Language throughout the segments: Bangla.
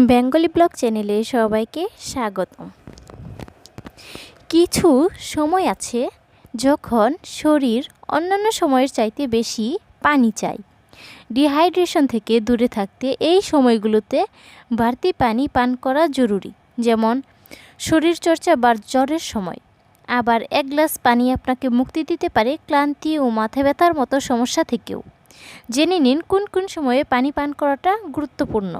বেঙ্গলি ব্লগ চ্যানেলে সবাইকে স্বাগতম। কিছু সময় আছে যখন শরীর অন্যান্য সময়ের চাইতে বেশি পানি চাই ডিহাইড্রেশন থেকে দূরে থাকতে এই সময়গুলোতে বাড়তি পানি পান করা জরুরি, যেমন শরীরচর্চা বা জ্বরের সময়। আবার এক গ্লাস পানি আপনাকে মুক্তি দিতে পারে ক্লান্তি ও মাথা ব্যথার মতো সমস্যা থেকেও। জেনে নিন কোন কোন সময়ে পানি পান করাটা গুরুত্বপূর্ণ।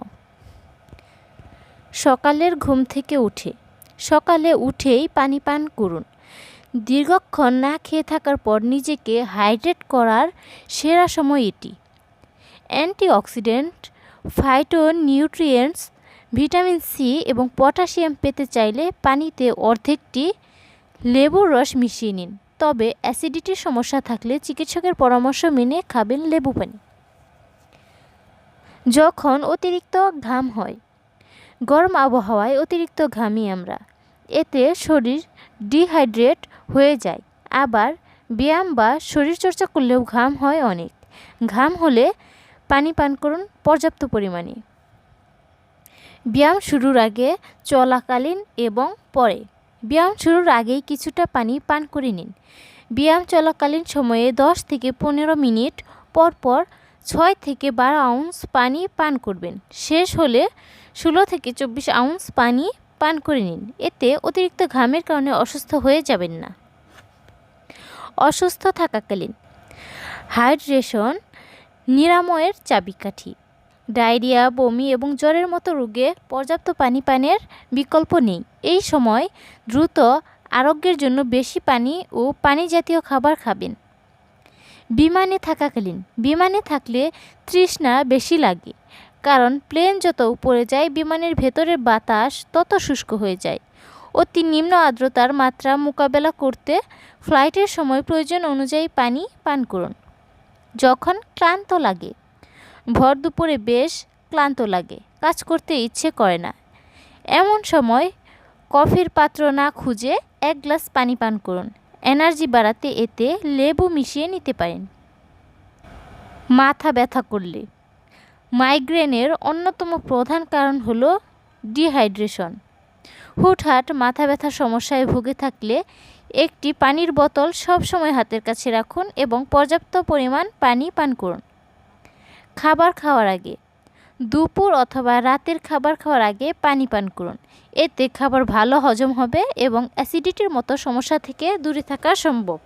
সকালের ঘুম থেকে উঠে। সকালে উঠেই পানি পান করুন। দীর্ঘক্ষণ না খেয়ে থাকার পর নিজেকে হাইড্রেট করার সেরা সময় এটি। Antioxidant phyto nutrients vitamin C এবং পটাশিয়াম পেতে চাইলে পানিতে অর্ধেকটি লেবুর রস মিশিয়ে নিন। তবে অ্যাসিডিটির সমস্যা থাকলে চিকিৎসকের পরামর্শ মেনে খাবেন লেবু পানি। যখন অতিরিক্ত ঘাম হয় গরম আবহাওয়ায় অতিরিক্ত ঘামি আমরা। এতে শরীর ডিহাইড্রেট হয়ে যায়। আবার ব্যায়াম বা শরীরচর্চা করলেও ঘাম হয় অনেক। ঘাম হলে পানি পান করুন পর্যাপ্ত পরিমাণে। ব্যায়াম শুরুর আগে চলাকালীন এবং পরে। ব্যায়াম শুরুর আগেই কিছুটা পানি পান করে নিন। ব্যায়াম চলাকালীন সময়ে দশ থেকে পনেরো মিনিট পর পর ছয় থেকে বারো আউন্স পানি পান করবেন। শেষ হলে ষোলো থেকে চব্বিশ আউন্স পানি পান করে নিন। এতে অতিরিক্ত ঘামের কারণে অসুস্থ হয়ে যাবেন না। অসুস্থ থাকাকালীন হাইড্রেশন নিরাময়ের চাবিকাঠি। ডায়রিয়া, বমি এবং জ্বরের মতো রোগে পর্যাপ্ত পানি পানের বিকল্প নেই। এই সময় দ্রুত আরোগ্যের জন্য বেশি পানি ও পানি জাতীয় খাবার খাবেন। বিমানে থাকাকালীন। বিমানে থাকলে তৃষ্ণা বেশি লাগে, কারণ প্লেন যত উপরে যায়, বিমানের ভেতরের বাতাস তত শুষ্ক হয়ে যায়। অতি নিম্ন আর্দ্রতার মাত্রা মোকাবেলা করতে ফ্লাইটের সময় প্রয়োজন অনুযায়ী পানি পান করুন। যখন ক্লান্ত লাগে, ভর দুপুরে বেশ ক্লান্ত লাগে, কাজ করতে ইচ্ছে করে না। এমন সময় কফির পাত্র না খুঁজে এক গ্লাস পানি পান করুন। এনার্জি বাড়াতে এতে লেবু মিশিয়ে নিতে পারেন। মাথা ব্যথা করলে। মাইগ্রেনের অন্যতম প্রধান কারণ হল ডিহাইড্রেশন। হুটহাট মাথা ব্যথার সমস্যায় ভুগে থাকলে একটি পানির বোতল সবসময় হাতের কাছে রাখুন এবং পর্যাপ্ত পরিমাণ পানি পান করুন। খাবার খাওয়ার আগে দুপুর অথবা রাতের খাবার খাওয়ার আগে পানি পান করুন। এতে খাবার ভালো হজম হবে এবং অ্যাসিডিটির মতো সমস্যা থেকে দূরে থাকা সম্ভব।